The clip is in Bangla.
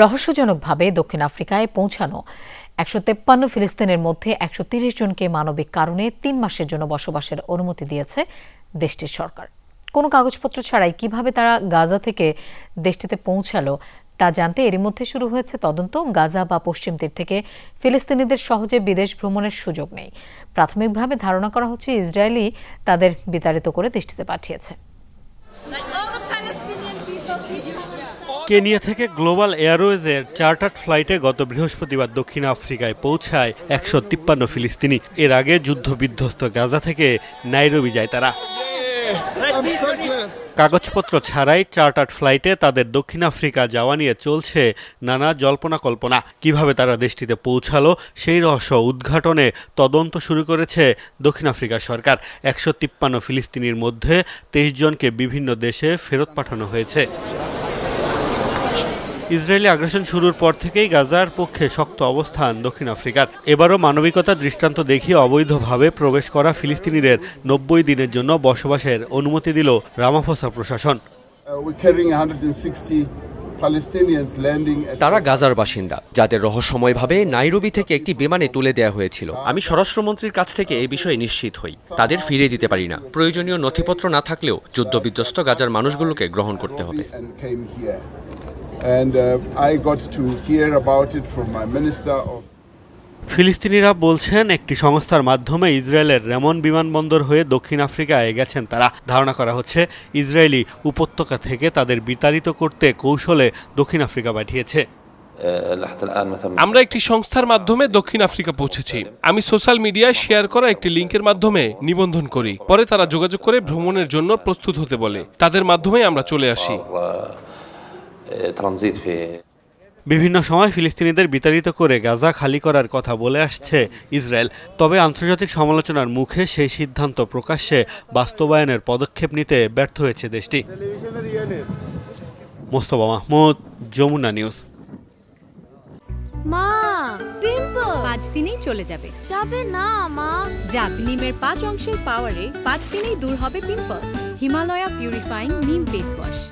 রহস্যজনকভাবে দক্ষিণ আফ্রিকায় পৌঁছানো। একশো তেপ্পান্ন ফিলিস্তিনের মধ্যে একশো তিরিশ জনকে মানবিক কারণে তিন মাসের জন্য বসবাসের অনুমতি দিয়েছে দেশটির সরকার। কোনো কাগজপত্র ছাড়াই কীভাবে তারা গাজা থেকে দেশটিতে পৌঁছালো, তা জানতে এরই মধ্যে শুরু হয়েছে তদন্ত। গাজা বা পশ্চিম তীর থেকে ফিলিস্তিনিদের সহজে বিদেশ ভ্রমণের সুযোগ নেই। প্রাথমিকভাবে ধারণা করা হচ্ছে ইসরায়েলি তাদের বিতাড়িত করে দেশটিতে পাঠিয়েছে। কেনিয়া থেকে গ্লোবাল এয়ারওয়েজের চার্টার্ড ফ্লাইটে গত বৃহস্পতিবার দক্ষিণ আফ্রিকায় পৌঁছায় একশো তিপ্পান্ন ফিলিস্তিনি এর আগে যুদ্ধবিধ্বস্ত গাজা থেকে নাইরবি যায় তারা. কাগজপত্র ছাড়াই চার্টার্ড ফ্লাইটে তাদের দক্ষিণ আফ্রিকা যাওয়া নিয়ে চলছে নানা জল্পনা কল্পনা। কীভাবে তারা দেশটিতে পৌঁছালো সেই রহস্য উদ্ঘাটনে তদন্ত শুরু করেছে দক্ষিণ আফ্রিকা সরকার। একশো তিপ্পান্ন ফিলিস্তিনির মধ্যে তেইশ জনকে বিভিন্ন দেশে ফেরত পাঠানো হয়েছে। ইসরায়েলি আগ্রাসন শুরুর পর থেকেই গাজার পক্ষে শক্ত অবস্থান দক্ষিণ আফ্রিকার। এবারও মানবিকতার দৃষ্টান্ত দেখিয়ে অবৈধভাবে প্রবেশ করা ফিলিস্তিনিদের নব্বই দিনের জন্য বসবাসের অনুমতি দিল রামাফোসা প্রশাসন। Uh, we're carrying 160 Palestinians landing at তারা গাজার বাসিন্দা যাদের রহস্যময়ভাবে নাইরোবি থেকে একটি বিমানে তুলে দেওয়া হয়েছিল। আমি স্বরাষ্ট্রমন্ত্রীর কাছ থেকে এই বিষয়ে নিশ্চিত হই। তাদের ফিরিয়ে দিতে পারি না। প্রয়োজনীয় নথিপত্র না থাকলেও যুদ্ধবিধ্বস্ত গাজার মানুষগুলোকে গ্রহণ করতে হবে। And uh, I got to hear about it from my minister of ফিলিস্তিনিরা বলছেন একটি সংস্থার মাধ্যমে ইসরায়েলের রেমন বিমানবন্দর হয়ে দক্ষিণ আফ্রিকায় গেছেন তারা। ধারণা করা হচ্ছে ইসরায়েলি উপত্যকা থেকে তাদের বিতাড়িত করতে কৌশলে দক্ষিণ আফ্রিকা পাঠিয়েছে। আমরা একটি সংস্থার মাধ্যমে দক্ষিণ আফ্রিকা পৌঁছেছি। আমি সোশ্যাল মিডিয়ায় শেয়ার করা একটি লিঙ্কের মাধ্যমে নিবন্ধন করি। পরে তারা যোগাযোগ করে ভ্রমণের জন্য প্রস্তুত হতে বলে। তাদের মাধ্যমে আমরা চলে আসি। ট্রানজিট ফি বিভিন্ন সময় ফিলিস্তিনিদের বিতাড়িত করে গাজা খালি করার কথা বলে আসছে ইসরায়েল। তবে আন্তর্জাতিক সমালোচনার মুখে সেই সিদ্ধান্ত প্রকাশ্যে বাস্তবায়নের পদক্ষেপ নিতে ব্যর্থ হয়েছে দেশটি। মোস্তফা মাহমুদ যমুনা নিউজ। মা পিম্পল! পাঁচ দিনেই চলে যাবে। যাবে না মা। যাক নিমের পাঁচ অংশের পাওয়ারে পাঁচ দিনেই দূর হবে pimple. Himalaya purifying neem face wash